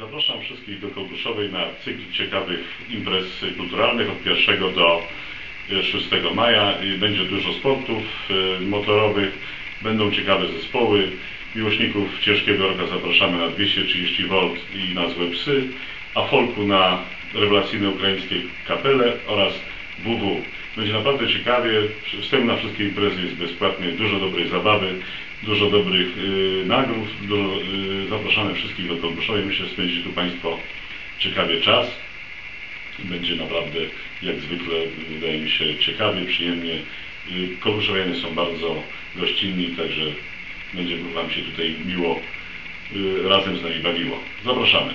Zapraszam wszystkich do Kołtuszowej na cykl ciekawych imprez kulturalnych od 1 do e, 6 maja. I Będzie dużo sportów e, motorowych, będą ciekawe zespoły. Miłośników ciężkiego roka zapraszamy na 230 V i na złe psy, a folku na rewelacyjne ukraińskie kapele oraz WW. Będzie naprawdę ciekawie. Wstęp na wszystkie imprezy jest bezpłatny, dużo dobrej zabawy, dużo dobrych y, nagród. Y, zapraszamy wszystkich do Kolbuszowej. Myślę, że spędzicie tu Państwo ciekawie czas. Będzie naprawdę, jak zwykle, wydaje mi się, ciekawie, przyjemnie. Y, Kolbuszowianie są bardzo gościnni, także będzie Wam się tutaj miło y, razem z nami bawiło. Zapraszamy.